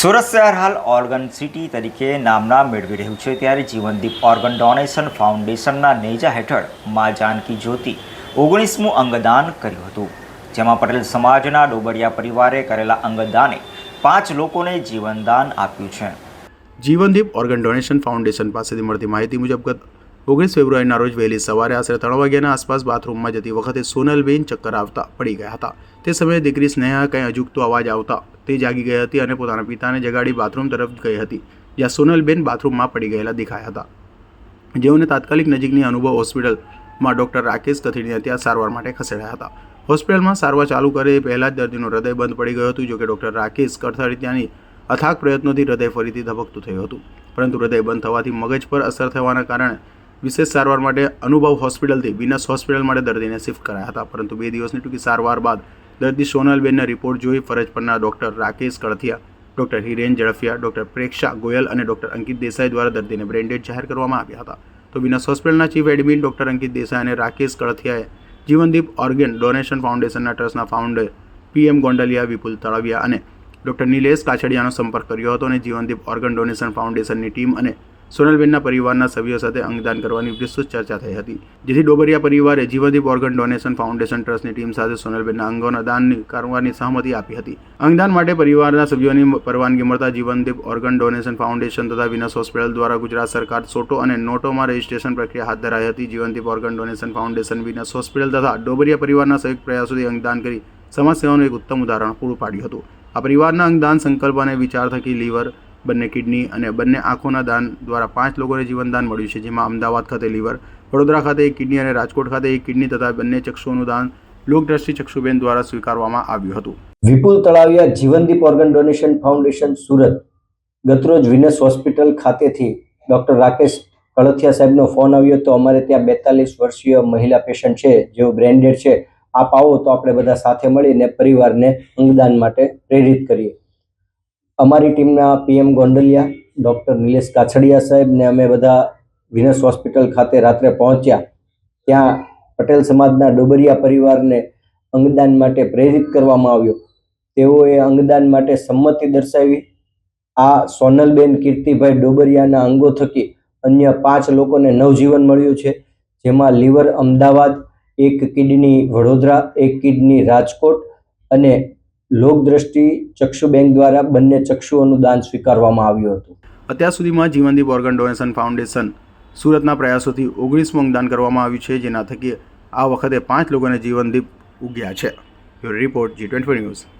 સુરત શહેર હાલ organ city તરીકે નામના મેળવી રહ્યું છે. ત્યારે જીવનદીપ ઓર્ગન ડોનેશન ફાઉન્ડેશનના નેજા હેઠળ મા જાનકી જ્યોતિ ઓગણીસમું અંગદાન કર્યું હતું. જેમાં પટેલ સમાજના ડોબરિયા પરિવારે કરેલા અંગદાને પાંચ લોકોને જીવનદાન આપ્યું છે. જીવનદીપ ઓર્ગન ડોનેશન ફાઉન્ડેશન પાસેથી મળતી માહિતી મુજબ ગત ઓગણીસ ફેબ્રુઆરીના રોજ વહેલી સવારે આશરે ત્રણ વાગ્યાના આસપાસ બાથરૂમમાં જતી વખતે સોનલબેન ચક્કર આવતા પડી ગયા હતા. તે સમયે દીકરી સ્નેહા કંઈ અજુગતો અવાજ આવતા તે જાગી ગઈ હતી અને પોતાના પિતાને જગાડી બાથરૂમ તરફ ગઈ હતી, જ્યાં સોનલબેન બાથરૂમમાં પડી ગયેલા દેખાયા હતા. જેઓને તાત્કાલિક નજીકની અનુભવ હોસ્પિટલમાં ડૉક્ટર રાકેશ કથિડીને ત્યાં સારવાર માટે ખસેડાયા હતા. હોસ્પિટલમાં સારવાર ચાલુ કરે એ પહેલાં જ દર્દીનું હૃદય બંધ પડી ગયું હતું, જોકે ડૉક્ટર રાકેશ કથિરિયાની અથાગ પ્રયત્નોથી હૃદય ફરીથી ધબકતું થયું હતું. પરંતુ હૃદય બંધ થવાથી મગજ પર અસર થવાના કારણે વિશેષ સારવાર માટે અનુભવ હોસ્પિટલથી વિનસ હોસ્પિટલ માટે દર્દીને શિફ્ટ કરાયા હતા. પરંતુ બે દિવસની ટૂંકી સારવાર બાદ દર્દી સોનલબેનના રિપોર્ટ જોઈ ફરજ પરના doctor Rakesh Kalthiya, doctor Hiren Zadafiya, doctor Preksha Goyal અને ડૉક્ટર અંકિત દેસાઈ દ્વારા દર્દીને બ્રેન્ડેડ જાહેર કરવામાં આવ્યા હતા. તો વિનસ હોસ્પિટલના chief admin doctor Ankit Desai અને રાકેશ કળથિયાએ જીવનદીપ ઓર્ગન ડોનેશન ફાઉન્ડેશનના ટ્રસ્ટના ફાઉન્ડર પીએમ ગોંડલિયા, વિપુલ તળાવિયા અને ડૉક્ટર નિલેશ કાછડિયાનો સંપર્ક કર્યો હતો અને જીવનદીપ ઓર્ગન ડોનેશન ફાઉન્ડેશનની ટીમ અને સોનલબેનના પરિવારના સભ્યો સાથે અંગદાન કરવાની વિસ્તૃત ચર્ચા થઈ હતી, જેથી ડોબરિયા પરિવારે જીવદીપ ઓર્ગન ડોનેશન ફાઉન્ડેશન ટ્રસ્ટની ટીમ સાથે સોનલબેનના અંગોના દાનની કરવાની સહમતિ આપી હતી. અંગદાન માટે પરિવારના સભ્યોની પરવાનગી મળતા જીવનદીપ ઓર્ગન ડોનેશન ફાઉન્ડેશન તથા વિનસ હોસ્પિટલ દ્વારા ગુજરાત સરકાર સોટો અને નોટોમાં રજીસ્ટ્રેશન પ્રક્રિયા હાથ ધરાઈ હતી. Jivandeep organ donation foundation, Venus hospital તથા ડોબરિયા પરિવારના સંયુક્ત પ્રયાસોથી અંગદાન કરી સમાજ સેવાનું એક ઉત્તમ ઉદાહરણ પૂરું પાડ્યું હતું. આ પરિવારના અંગદાન સંકલ્પ અને વિચાર થકી લીવર બંને કિડની અને બંને આંખોના દાન દ્વારા પાંચ લોકોને જીવનદાન મળ્યું છે, જેમાં અમદાવાદ ખાતે લીવર, વડોદરા ખાતે એક કિડની અને રાજકોટ ખાતે એક કિડની તથા બંને ચક્ષુઓનું દાન લોકદ્રષ્ટિ ચક્ષુબેન દ્વારા સ્વીકારવામાં આવ્યું હતું. Vipul Talaviya Jivandeep organ donation foundation, Surat. ગતરોજ વિનસ હોસ્પિટલ ખાતેથી ડૉક્ટર રાકેશ કળથિયા સાહેબનો ફોન આવ્યો તો અમારે ત્યાં બેતાલીસ વર્ષીય મહિલા પેશન્ટ છે, જેઓ બ્રેન્ડેડ છે. આપ આવો તો આપણે બધા સાથે મળીને પરિવારને અંગદાન માટે પ્રેરિત કરીએ. અમારી ટીમના પીએમ ગોંડલિયા, ડૉક્ટર નિલેશ કાછડિયા સાહેબને અમે બધા વિનસ હોસ્પિટલ ખાતે રાત્રે પહોંચ્યા. ત્યાં પટેલ સમાજના ડોબરિયા પરિવારને અંગદાન માટે પ્રેરિત કરવામાં આવ્યો. તેઓએ અંગદાન માટે સંમતિ દર્શાવી. આ સોનલબેન કીર્તિભાઈ ડોબરિયાના અંગો થકી અન્ય પાંચ લોકોને નવજીવન મળ્યું છે, જેમાં લીવર અમદાવાદ, એક કિડની વડોદરા, એક કિડની રાજકોટ અને લોકદ્રષ્ટિ ચક્ષુ બેંક દ્વારા બંને ચક્ષુઓનું દાન સ્વીકારવામાં આવ્યું હતું. અત્યાર સુધીમાં જીવનદીપ ઓર્ગન ડોનેશન ફાઉન્ડેશન સુરતના પ્રયાસોથી ઓગણીસમું અંગદાન કરવામાં આવ્યું છે, જેના થકી આ વખતે પાંચ લોકોને જીવનદીપ ઉગ્યા છે. Report G twenty news.